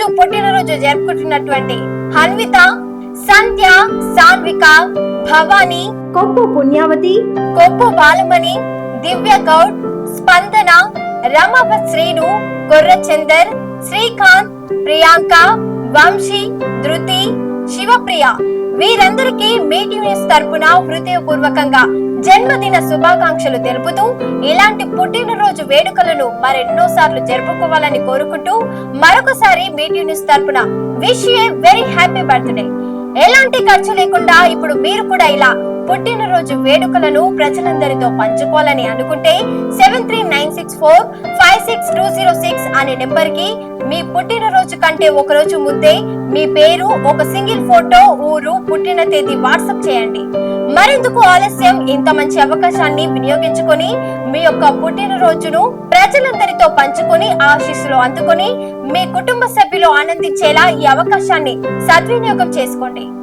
రోజు పుట్టినరోజు జరుపుకుంటున్నటువంటి హన్విత సంధ్య సాన్విక భవాని కొప్పు పుణ్యావతి కొప్పు బాలమణి దివ్య గౌడ్ స్పందన రమవ శ్రీను కొర్రచందర్ శ్రీకాంత్ ప్రియాంక వంశీ ధృతి శివప్రియ వీరందరికీ మీటి న్యూస్ తరపున హృదయపూర్వకంగా జన్మదిన శుభాకాంక్షలు తెలుపుతూ ఇలాంటి పుట్టినరోజు వేడుకలను మరెన్నో సార్లు జరుపుకోవాలని కోరుకుంటూ మరొకసారి మీటి న్యూస్ తరపున wish a very happy birthday. ఎలాంటి ఖర్చు లేకుండా ఇప్పుడు మీరు కూడా ఇలా పుట్టినరోజు వేడుకలను ప్రజలందరితో పంచుకోవాలని అనుకుంటే seven three nine six four five five six two zero six అనే నెంబర్కి మీ పుట్టినరోజు కంటే ఒక రోజు ముందే మీ పేరు ఒక సింగిల్ ఫోటో ఊరు పుట్టిన తేదీ వాట్సాప్ చేయండి. మరెందుకు ఆలస్యం? ఇంత మంచి అవకాశాన్ని వినియోగించుకొని మీ యొక్క పుట్టినరోజును ప్రజలందరితో పంచుకొని ఆశీస్సులు అందుకొని మీ కుటుంబ సభ్యులు ఆనందించేలా ఈ అవకాశాన్ని సద్వినియోగం చేసుకోండి.